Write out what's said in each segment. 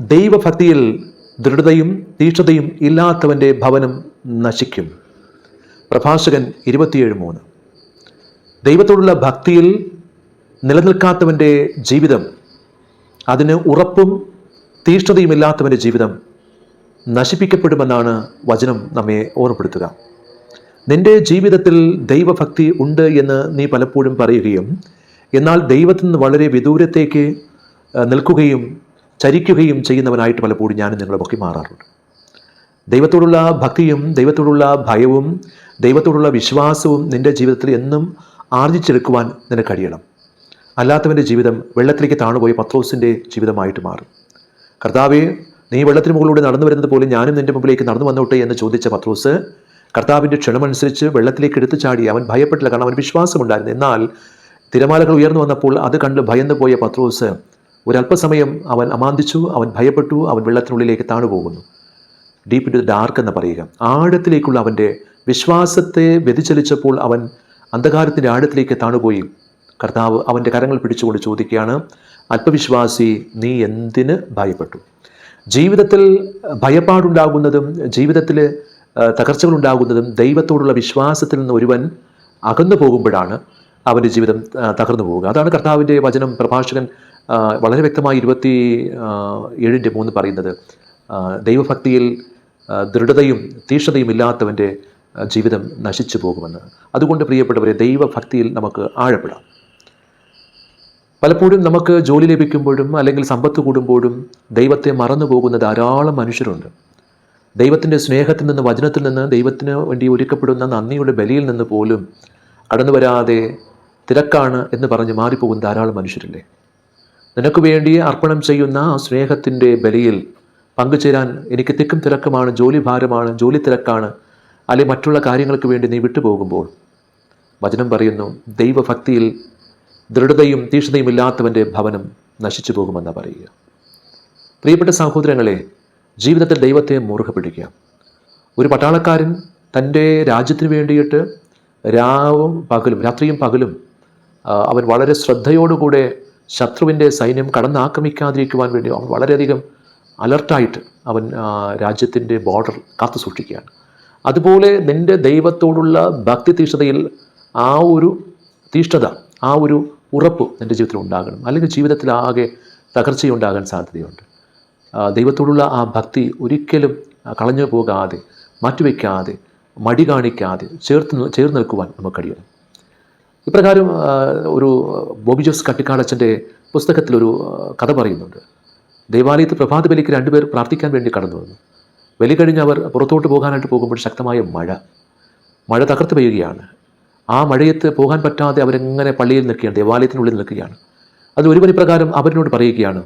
ദൈവഭക്തിയിൽ ദൃഢതയും തീക്ഷതയും ഇല്ലാത്തവന്റെ ഭവനം നശിക്കും. പ്രഭാഷകൻ ഇരുപത്തിയേഴ് മൂന്ന്. ദൈവത്തോടുള്ള ഭക്തിയിൽ നിലനിൽക്കാത്തവന്റെ ജീവിതം അതിന് ഉറപ്പും തീക്ഷ്ണതയും ഇല്ലാത്തവന്റെ ജീവിതം നശിപ്പിക്കപ്പെടുമെന്നാണ് വചനം നമ്മെ ഓർമ്മപ്പെടുത്തുക. നിന്റെ ജീവിതത്തിൽ ദൈവഭക്തി ഉണ്ട് എന്ന് നീ പലപ്പോഴും പറയുകയും എന്നാൽ ദൈവത്തിൽ നിന്ന് വളരെ വിദൂരത്തേക്ക് നിൽക്കുകയും ചരിക്കുകയും ചെയ്യുന്നവനായിട്ട് പലപ്പോഴും ഞാനും നിങ്ങളുമൊക്കെ മാറാറുണ്ട്. ദൈവത്തോടുള്ള ഭക്തിയും ദൈവത്തോടുള്ള ഭയവും ദൈവത്തോടുള്ള വിശ്വാസവും നിന്റെ ജീവിതത്തിൽ എന്നും ആർജിച്ചെടുക്കുവാൻ നിനക്ക് കഴിയണം. അല്ലാത്തവന്റെ ജീവിതം വെള്ളത്തിലേക്ക് താണുപോയ പത്രോസിന്റെ ജീവിതമായിട്ട് മാറും. കർത്താവെ നീ വെള്ളത്തിന് മുകളിലൂടെ നടന്നു വരുന്നത് പോലെ ഞാനും നിന്റെ മുമ്പിലേക്ക് നടന്നു വന്നോട്ടെ എന്ന് ചോദിച്ച പത്രോസ് കർത്താവിന്റെ ക്ഷണമനുസരിച്ച് വെള്ളത്തിലേക്ക് എടുത്തു ചാടി അവൻ ഭയപ്പെട്ടില്ല. കാരണം അവൻ വിശ്വാസമുണ്ടായിരുന്നു. എന്നാൽ തിരമാലകൾ ഉയർന്നു വന്നപ്പോൾ അത് കണ്ട് ഭയന്നു പോയ പത്രോസ് ഒരല്പസമയം അവൻ അമാന്തിച്ചു അവൻ ഭയപ്പെട്ടു അവൻ വെള്ളത്തിനുള്ളിലേക്ക് താണുപോകുന്നു. ഡീപ്പ് ഇൻ ടു ഡാർക്ക് എന്ന് പറയുക. ആഴത്തിലേക്കുള്ള അവന്റെ വിശ്വാസത്തെ വ്യതിചലിച്ചപ്പോൾ അവൻ അന്ധകാരത്തിന്റെ ആഴത്തിലേക്ക് താണുപോയി. കർത്താവ് അവന്റെ കരങ്ങൾ പിടിച്ചുകൊണ്ട് ചോദിക്കുകയാണ് അല്പവിശ്വാസി നീ എന്തിന് ഭയപ്പെട്ടു? ജീവിതത്തിൽ ഭയപ്പാടുണ്ടാകുന്നതും ജീവിതത്തിൽ തകർച്ചകൾ ഉണ്ടാകുന്നതും ദൈവത്തോടുള്ള വിശ്വാസത്തിൽ നിന്ന് ഒരുവൻ അകന്നു പോകുമ്പോഴാണ് അവന്റെ ജീവിതം തകർന്നു പോവുക അതാണ് കർത്താവിന്റെ വചനം പ്രഭാഷകൻ വളരെ വ്യക്തമായി ഇരുപത്തി ഏഴിന്റെ മൂന്ന് പറയുന്നത് ദൈവഭക്തിയിൽ ദൃഢതയും തീക്ഷ്ണതയും ഇല്ലാത്തവന്റെ ജീവിതം നശിച്ചു പോകുമെന്ന്. അതുകൊണ്ട് പ്രിയപ്പെട്ടവരെ ദൈവഭക്തിയിൽ നമുക്ക് ആഴപ്പെടാം. പലപ്പോഴും നമുക്ക് ജോലി ലഭിക്കുമ്പോഴും അല്ലെങ്കിൽ സമ്പത്ത് കൂടുമ്പോഴും ദൈവത്തെ മറന്നു പോകുന്ന ധാരാളം മനുഷ്യരുണ്ട്. ദൈവത്തിന്റെ സ്നേഹത്തിൽ നിന്ന് വചനത്തിൽ നിന്ന് ദൈവത്തിന് വേണ്ടി ഒരുക്കപ്പെടുന്ന നന്ദിയുടെ ബലിയിൽ നിന്ന് പോലും കടന്നു വരാതെ തിരക്കാണ് എന്ന് പറഞ്ഞ് മാറിപ്പോകുന്ന ധാരാളം മനുഷ്യരില്ലേ? നിനക്ക് വേണ്ടി അർപ്പണം ചെയ്യുന്ന ആ സ്നേഹത്തിന്റെ ബലിയിൽ പങ്കുചേരാൻ എനിക്ക് തിക്കും തിരക്കുമാണ് ജോലി ഭാരമാണ് ജോലി തിരക്കാണ്. അല്ലെ മറ്റുള്ള കാര്യങ്ങൾക്ക് വേണ്ടി നീ വിട്ടുപോകുമ്പോൾ. വചനം പറയുന്നു ദൈവഭക്തിയിൽ ദൃഢതയും തീക്ഷ്ണതയും ഇല്ലാത്തവന്റെ ഭവനം നശിച്ചു പോകുമെന്നാണ് പറയുക. പ്രിയപ്പെട്ട സഹോദരങ്ങളെ ജീവിതത്തിൽ ദൈവത്തെ മുറുകെ പിടിക്കുക ഒരു പട്ടാളക്കാരൻ തന്റെ രാജ്യത്തിന് വേണ്ടിയിട്ട് രാവും പകലും രാത്രിയും പകലും അവൻ വളരെ ശ്രദ്ധയോടുകൂടെ ശത്രുവിന്റെ സൈന്യം കടന്നാക്രമിക്കാതിരിക്കുവാൻ വേണ്ടി അവൻ വളരെയധികം അലർട്ടായിട്ട് അവൻ രാജ്യത്തിന്റെ ബോർഡർ കാത്തു സൂക്ഷിക്കുകയാണ്. അതുപോലെ നിന്റെ ദൈവത്തോടുള്ള ഭക്തി തീഷ്ണതയിൽ ആ ഒരു തീഷ്ണത ആ ഒരു ഉറപ്പ് നിന്റെ ജീവിതത്തിൽ ഉണ്ടാകണം. അല്ലെങ്കിൽ ജീവിതത്തിൽ ആകെ തകർച്ചയുണ്ടാകാൻ സാധ്യതയുണ്ട്. ദൈവത്തോടുള്ള ആ ഭക്തി ഒരിക്കലും കളഞ്ഞു പോകാതെ മാറ്റിവെക്കാതെ മടി കാണിക്കാതെ ചേർത്ത് ചേർന്ന് നിൽക്കുവാൻ നമുക്ക് കഴിയണം. ഇപ്രകാരം ഒരു ബോബി ജോസ് കട്ടിക്കാടച്ചന്റെ പുസ്തകത്തിലൊരു കഥ പറയുന്നുണ്ട്. ദേവാലയത്തിൽ പ്രഭാത ബലിക്ക് രണ്ടുപേർ പ്രാർത്ഥിക്കാൻ വേണ്ടി കടന്നു വന്നു. ബലി കഴിഞ്ഞ് അവർ പുറത്തോട്ട് പോകാനായിട്ട് പോകുമ്പോൾ ശക്തമായ മഴ. മഴ തകർത്ത് പെയ്യുകയാണ്. ആ മഴയത്ത് പോകാൻ പറ്റാതെ അവരെങ്ങനെ പള്ളിയിൽ നിൽക്കുകയാണ് ദേവാലയത്തിനുള്ളിൽ നിൽക്കുകയാണ്. അത് ഒരു പരിപ്രകാരം അവരിനോട് പറയുകയാണ്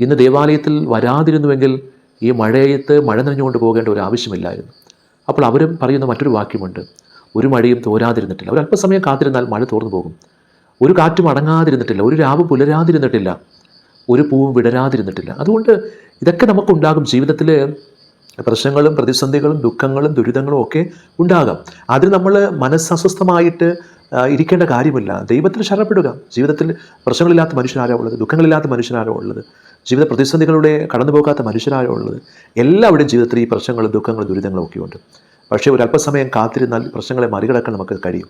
ഇന്ന് ദേവാലയത്തിൽ വരാതിരുന്നുവെങ്കിൽ ഈ മഴയത്ത് മഴ നനഞ്ഞുകൊണ്ട് പോകേണ്ട ഒരു ആവശ്യമില്ലായിരുന്നു. അപ്പോൾ അവരും പറയുന്ന മറ്റൊരു വാക്യമുണ്ട് ഒരു മഴയും തോരാതിരുന്നിട്ടില്ല. ഒരു അല്പസമയം കാത്തിരുന്നാൽ മഴ തോർന്നു പോകും. ഒരു കാറ്റും അടങ്ങാതിരുന്നിട്ടില്ല. ഒരു രാവ് പുലരാതിരുന്നിട്ടില്ല. ഒരു പൂവും വിടരാതിരുന്നിട്ടില്ല. അതുകൊണ്ട് ഇതൊക്കെ നമുക്കുണ്ടാകും. ജീവിതത്തിൽ പ്രശ്നങ്ങളും പ്രതിസന്ധികളും ദുഃഖങ്ങളും ദുരിതങ്ങളും ഒക്കെ ഉണ്ടാകാം. അതിൽ നമ്മൾ മനസ്സസ്വസ്ഥമായിട്ട് ഇരിക്കേണ്ട കാര്യമില്ല. ദൈവത്തിൽ ശരണപ്പെടുക. ജീവിതത്തിൽ പ്രശ്നങ്ങളില്ലാത്ത മനുഷ്യനാരോ ഉള്ളത്? ദുഃഖങ്ങളില്ലാത്ത മനുഷ്യനാരോ ഉള്ളത്? ജീവിത പ്രതിസന്ധികളുടെ കടന്നുപോകാത്ത മനുഷ്യനാരോ ഉള്ളത്? എല്ലാവരുടെയും ജീവിതത്തിൽ ഈ പ്രശ്നങ്ങളും ദുഃഖങ്ങളും ദുരിതങ്ങളും ഒക്കെ ഉണ്ട്. പക്ഷേ ഒരു അല്പസമയം കാത്തിരുന്നാൽ പ്രശ്നങ്ങളെ മറികടക്കാൻ നമുക്ക് കഴിയും.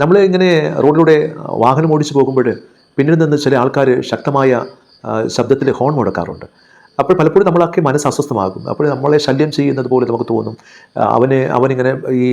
നമ്മൾ ഇങ്ങനെ റോഡിലൂടെ വാഹനം ഓടിച്ചു പോകുമ്പോൾ പിന്നിൽ നിന്ന് ചില ആൾക്കാർ ശക്തമായ ശബ്ദത്തിൽ ഹോൺ മുടക്കാറുണ്ട് അപ്പോൾ പലപ്പോഴും നമ്മളൊക്കെ മനസ്സ് അസ്വസ്ഥമാകും. അപ്പോൾ നമ്മളെ ശല്യം ചെയ്യുന്നത് പോലെ നമുക്ക് തോന്നും. അവന് അവനെ അവനിങ്ങനെ ഈ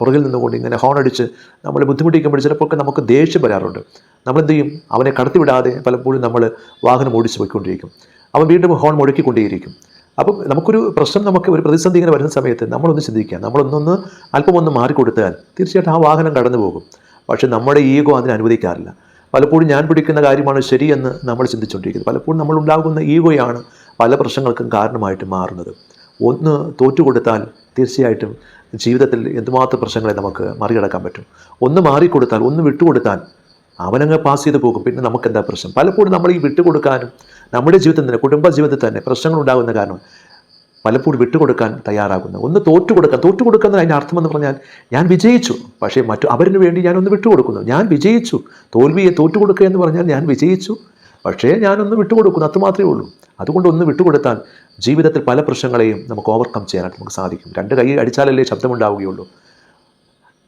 പുറകിൽ നിന്നുകൊണ്ട് ഇങ്ങനെ ഹോൺ അടിച്ച് നമ്മളെ ബുദ്ധിമുട്ടിക്കുമ്പോൾ ചിലപ്പോൾ നമുക്ക് ദേഷ്യം വരാറുണ്ട്. നമ്മളെന്ത് ചെയ്യും അവനെ കടത്തിവിടാതെ പലപ്പോഴും നമ്മൾ വാഹനം ഓടിച്ച് പോയിക്കൊണ്ടിരിക്കും. അവൻ വീണ്ടും ഹോൺ മുടക്കിക്കൊണ്ടേയിരിക്കും അപ്പം നമുക്കൊരു പ്രശ്നം നമുക്ക് ഒരു പ്രതിസന്ധി ഇങ്ങനെ വരുന്ന സമയത്ത് നമ്മളൊന്ന് ചിന്തിക്കുക നമ്മളൊന്നൊന്ന് അല്പം ഒന്ന് മാറിക്കൊടുത്താൽ തീർച്ചയായിട്ടും ആ വാഹനം കടന്നു പോകും. പക്ഷെ നമ്മുടെ ഈഗോ അതിനെ അനുവദിക്കാറില്ല. പലപ്പോഴും ഞാൻ പിടിക്കുന്ന കാര്യമാണ് ശരിയെന്ന് നമ്മൾ ചിന്തിച്ചുകൊണ്ടിരിക്കുന്നത് പലപ്പോഴും നമ്മളുണ്ടാകുന്ന ഈഗോയാണ് പല പ്രശ്നങ്ങൾക്കും കാരണമായിട്ട് മാറുന്നത്. ഒന്ന് തോറ്റുകൊടുത്താൽ തീർച്ചയായിട്ടും ജീവിതത്തിൽ എന്തുമാത്രം പ്രശ്നങ്ങളെ നമുക്ക് മറികടക്കാൻ പറ്റും. ഒന്ന് മാറിക്കൊടുത്താൽ ഒന്ന് വിട്ടുകൊടുത്താൽ അവനങ്ങ് പാസ് ചെയ്ത് പോകും. പിന്നെ നമുക്ക് എന്താ പ്രശ്നം? പലപ്പോഴും നമ്മൾ ഈ വിട്ടുകൊടുക്കാനും നമ്മുടെ ജീവിതത്തിൽ തന്നെ കുടുംബ ജീവിതത്തിൽ തന്നെ പ്രശ്നങ്ങൾ ഉണ്ടാകുന്ന കാരണം പലപ്പോഴും വിട്ടുകൊടുക്കാൻ തയ്യാറാകുന്നു. ഒന്ന് തോറ്റുകൊടുക്കാൻ തോറ്റുകൊടുക്കുന്ന അതിന്റെ അർത്ഥമെന്ന് പറഞ്ഞാൽ ഞാൻ വിജയിച്ചു പക്ഷേ മറ്റു അവരിന് വേണ്ടി ഞാനൊന്ന് വിട്ടുകൊടുക്കുന്നു. ഞാൻ വിജയിച്ചു. തോൽവിയെ തോറ്റുകൊടുക്കുക എന്ന് പറഞ്ഞാൽ ഞാൻ വിജയിച്ചു പക്ഷേ ഞാനൊന്ന് വിട്ടുകൊടുക്കുന്നു അത് മാത്രമേ ഉള്ളൂ. അതുകൊണ്ട് ഒന്ന് വിട്ടുകൊടുത്താൽ ജീവിതത്തിൽ പല പ്രശ്നങ്ങളെയും നമുക്ക് ഓവർകം ചെയ്യാനായിട്ട് നമുക്ക് സാധിക്കും. രണ്ട് കൈ അടിച്ചാലല്ലേ ശബ്ദമുണ്ടാവുകയുള്ളൂ.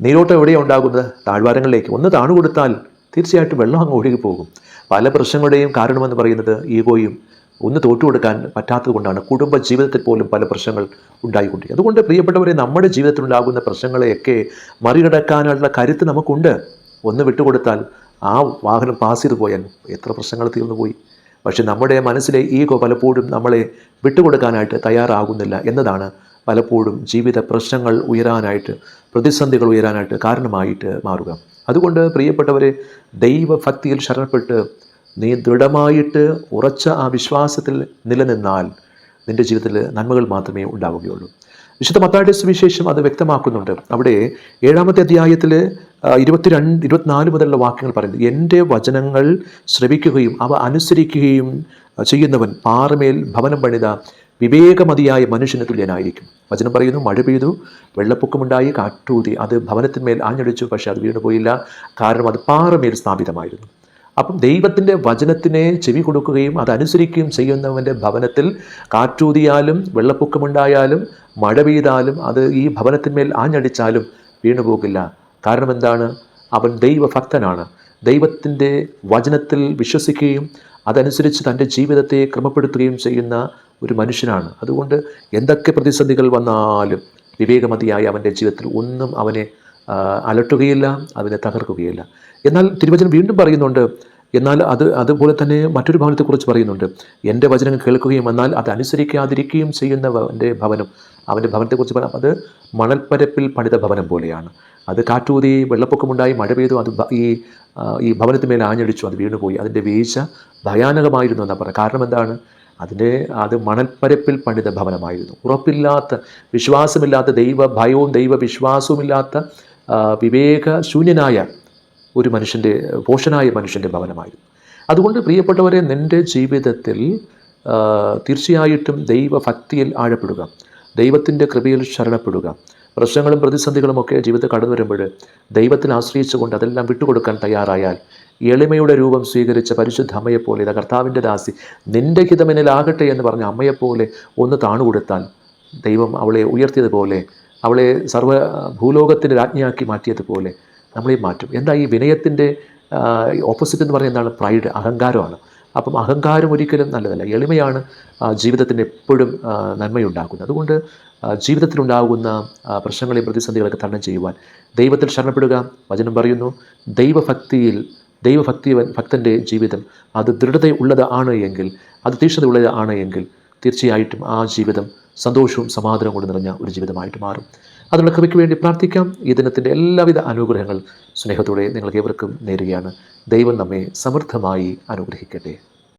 നീരോട്ടം എവിടെയാണ് ഉണ്ടാകുന്നത്? താഴ്വാരങ്ങളിലേക്ക്. ഒന്ന് താണു കൊടുത്താൽ തീർച്ചയായിട്ടും വെള്ളം അങ്ങ് ഒഴുകി പോകും പല പ്രശ്നങ്ങളുടെയും കാരണമെന്ന് പറയുന്നത് ഈഗോയും ഒന്ന് തോറ്റു കൊടുക്കാൻ പറ്റാത്തത് കൊണ്ടാണ് കുടുംബ ജീവിതത്തിൽ പോലും പല പ്രശ്നങ്ങൾ ഉണ്ടായിക്കൊണ്ടിരിക്കും അതുകൊണ്ട് പ്രിയപ്പെട്ടവരെ നമ്മുടെ ജീവിതത്തിലുണ്ടാകുന്ന പ്രശ്നങ്ങളെയൊക്കെ മറികടക്കാനുള്ള കരുത്ത് നമുക്കുണ്ട്. ഒന്ന് വിട്ടുകൊടുത്താൽ ആ വാഹനം പാസ് ചെയ്ത് പോയാൽ എത്ര പ്രശ്നങ്ങൾ തീർന്നു പോയി. പക്ഷെ നമ്മുടെ മനസ്സിലെ ഈഗോ പലപ്പോഴും നമ്മളെ വിട്ടുകൊടുക്കാനായിട്ട് തയ്യാറാകുന്നില്ല എന്നതാണ് പലപ്പോഴും ജീവിത പ്രശ്നങ്ങൾ ഉയരാനായിട്ട് പ്രതിസന്ധികൾ ഉയരാനായിട്ട് കാരണമായിട്ട് മാറുക. അതുകൊണ്ട് പ്രിയപ്പെട്ടവരെ ദൈവഭക്തിയിൽ ശരണപ്പെട്ട് നീ ദൃഢമായിട്ട് ഉറച്ച ആ വിശ്വാസത്തിൽ നിലനിന്നാൽ നിന്റെ ജീവിതത്തിൽ നന്മകൾ മാത്രമേ ഉണ്ടാവുകയുള്ളൂ. വിശുദ്ധ മത്തായുടെ സുവിശേഷം അത് വ്യക്തമാക്കുന്നുണ്ട്. അവിടെ ഏഴാമത്തെ അധ്യായത്തിൽ ഇരുപത്തിരണ്ട് ഇരുപത്തിനാല് മുതലുള്ള വാക്യങ്ങൾ പറയുന്നത് എന്റെ വചനങ്ങൾ ശ്രവിക്കുകയും അവ അനുസരിക്കുകയും ചെയ്യുന്നവൻ പാറമേൽ ഭവനം പണിത വിവേകമതിയായ മനുഷ്യന് തുല്യനായിരിക്കും. വചനം പറയുന്നു മഴ പെയ്തു വെള്ളപ്പൊക്കമുണ്ടായി കാറ്റൂതി. അത് ഭവനത്തിന്മേൽ ആഞ്ഞടിച്ചു പക്ഷെ അത് വീണുപോയില്ല കാരണം അത് പാറമേൽ സ്ഥാപിതമായിരുന്നു. അപ്പം ദൈവത്തിന്റെ വചനത്തിനെ ചെവി കൊടുക്കുകയും അതനുസരിക്കുകയും ചെയ്യുന്നവന്റെ ഭവനത്തിൽ കാറ്റൂതിയാലും വെള്ളപ്പൊക്കമുണ്ടായാലും മഴ പെയ്താലും അത് ഈ ഭവനത്തിന്മേൽ ആഞ്ഞടിച്ചാലും വീണുപോകില്ല കാരണം എന്താണ്? അവൻ ദൈവഭക്തനാണ്. ദൈവത്തിന്റെ വചനത്തിൽ വിശ്വസിക്കുകയും അതനുസരിച്ച് തന്റെ ജീവിതത്തെ ക്രമപ്പെടുത്തുകയും ചെയ്യുന്ന ഒരു മനുഷ്യനാണ്. അതുകൊണ്ട് എന്തൊക്കെ പ്രതിസന്ധികൾ വന്നാലും വിവേകമതിയായ അവന്റെ ജീവിതത്തിൽ ഒന്നും അവനെ അലട്ടുകയില്ല അവനെ തകർക്കുകയില്ല. എന്നാൽ തിരുവചനം വീണ്ടും പറയുന്നുണ്ട്. എന്നാൽ അത് അതുപോലെ തന്നെ മറ്റൊരു ഭവനത്തെക്കുറിച്ച് പറയുന്നുണ്ട്. എന്റെ വചനം കേൾക്കുകയും എന്നാൽ അത് അനുസരിക്കാതിരിക്കുകയും ചെയ്യുന്നവന്റെ ഭവനം അവന്റെ ഭവനത്തെക്കുറിച്ച് പറയാം. അത് മണൽപ്പരപ്പിൽ പണിത ഭവനം പോലെയാണ്. അത് കാറ്റൂതി വെള്ളപ്പൊക്കമുണ്ടായി മഴ പെയ്തു അത് ഈ ഈ ഭവനത്തിന് ഈ ഭവനത്തിന്മേൽ ആഞ്ഞടിച്ചു അത് വീണുപോയി. അതിന്റെ വീഴ്ച ഭയാനകമായിരുന്നു എന്നാണ് പറയുന്നത്. കാരണം എന്താണ്? അതിന്റെ അത് മണൽപ്പരപ്പിൽ പണിത ഭവനമായിരുന്നു. ഉറപ്പില്ലാത്ത വിശ്വാസമില്ലാത്ത ദൈവ ഭയവും ദൈവ വിശ്വാസവുമില്ലാത്ത വിവേകശൂന്യനായ ഒരു മനുഷ്യന്റെ പോഷനായ മനുഷ്യന്റെ ഭവനമായിരുന്നു. അതുകൊണ്ട് പ്രിയപ്പെട്ടവരെ നിന്റെ ജീവിതത്തിൽ തീർച്ചയായിട്ടും ദൈവഭക്തിയിൽ ആഴപ്പെടുക. ദൈവത്തിന്റെ കൃപയിൽ ശരണപ്പെടുക. പ്രശ്നങ്ങളും പ്രതിസന്ധികളും ഒക്കെ ജീവിതത്തിൽ കടന്നു വരുമ്പോൾ ദൈവത്തിൽ ആശ്രയിച്ചുകൊണ്ട് അതെല്ലാം വിട്ടുകൊടുക്കാൻ തയ്യാറായാൽ എളിമയുടെ രൂപം സ്വീകരിച്ച പരിശുദ്ധ അമ്മയെപ്പോലെ ഇതാ കർത്താവിന്റെ ദാസി നിന്റെ ഹിതമെന്നിലാകട്ടെ എന്ന് പറഞ്ഞ അമ്മയെപ്പോലെ ഒന്ന് താണുകൊടുത്താൽ ദൈവം അവളെ ഉയർത്തിയതുപോലെ അവളെ സർവ ഭൂലോകത്തിന്റെ രാജ്ഞിയാക്കി മാറ്റിയതുപോലെ നമ്മളെ മാറ്റും. എന്താ ഈ വിനയത്തിന്റെ ഓപ്പോസിറ്റ് എന്ന് പറഞ്ഞാൽ എന്താണ്? പ്രൈഡ് അഹങ്കാരമാണ്. അപ്പം അഹങ്കാരം ഒരിക്കലും നല്ലതല്ല. എളിമയാണ് ജീവിതത്തിന് എപ്പോഴും നന്മയുണ്ടാക്കുന്നത്. അതുകൊണ്ട് ജീവിതത്തിലുണ്ടാകുന്ന പ്രശ്നങ്ങളെയും പ്രതിസന്ധികളൊക്കെ തരണം ചെയ്യുവാൻ ദൈവത്തിൽ ശരണപ്പെടുക വചനം പറയുന്നു ദൈവഭക്തിയിൽ ദൈവഭക്തി ഭക്തന്റെ ജീവിതം അത് ദൃഢതയുള്ളത് ആണ് എങ്കിൽ അത് തീക്ഷ്ണതയുള്ളത് ആണ് എങ്കിൽ തീർച്ചയായിട്ടും ആ ജീവിതം സന്തോഷവും സമാധാനവും കൊണ്ട് നിറഞ്ഞ ഒരു ജീവിതമായിട്ട് മാറും. അതിനുള്ള കൃപയ്ക്ക് വേണ്ടി പ്രാർത്ഥിക്കാം. ഈ ദിനത്തിന്റെ എല്ലാവിധ അനുഗ്രഹങ്ങൾ സ്നേഹത്തോടെ നിങ്ങൾക്ക് ഏവർക്കും നേരുകയാണ്. ദൈവം നമ്മെ സമൃദ്ധമായി അനുഗ്രഹിക്കട്ടെ.